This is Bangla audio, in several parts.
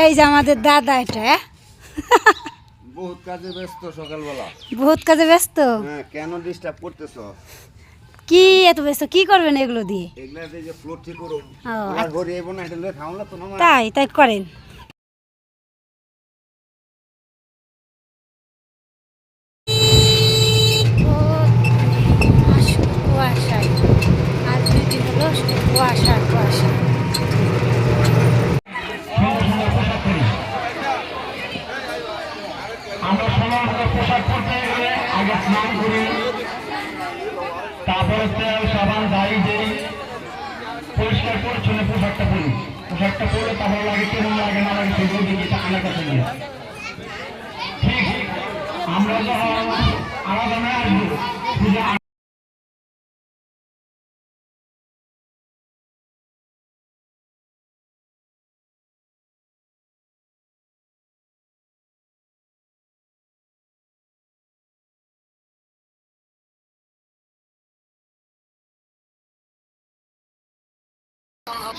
এই যে আমাদের দাদা এটা হ্যাঁ? বহুত কাজে ব্যস্ত সকালবেলা। বহুত কাজে ব্যস্ত? হ্যাঁ কেন ডিস্টার্ব করতেছ? কি এত ব্যস্ত? কি করবেন এগুলো দিয়ে? এগুলো দিয়ে যে ফ্লোর ঠিক করুন। আর ঘরে এবো না এটা লয়ে খাও না না তাই তাই করেন। স্নান করি। তারপরে সাবান দাড়ি দেই পরিষ্কার পরিচ্ছন্ন পোশাকটা পরি। পোশাকটা পরে তারপর লাগে কেমন লাগে না লাগে সেগুলো দেখি টাকার কাছে গিয়ে ঠিক আমরা যখন আরাধনায় আসব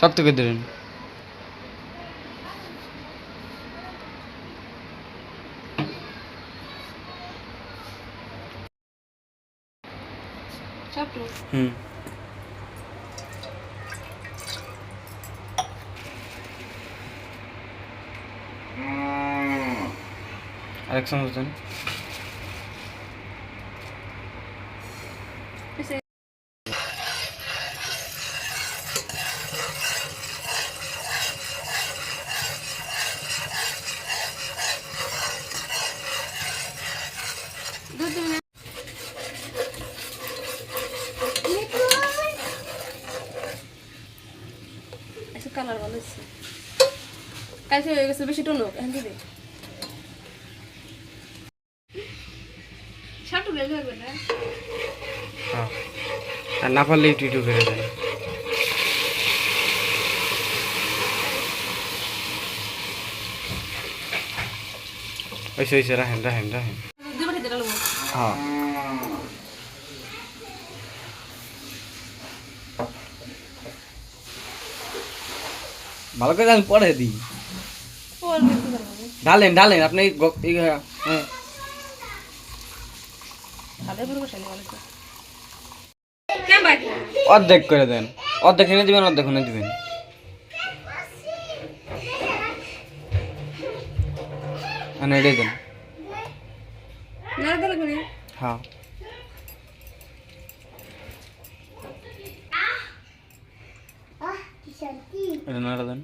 শক্ত করে দিলেন হুম আরেক চামচ আচ্ছা কালার ভালো হচ্ছে কালকে হয়ে গেছে বেশি টনক এখন দিবে। যাবে না হ্যাঁ আর না পারলে একটু একটু করে দেন ওইসে ওইসে রাখেন হ্যাঁ। ভালো করে আমি পরে দিই ঢালেন ঢালেন আপনি হ্যাঁ। অর্ধেক করে দেন। অর্ধেক এনে দিবেন অর্ধেক এনে দিবেন। এটাই দেন। না? দিলে কোনে হ্যাঁ এটা নাড়া দেন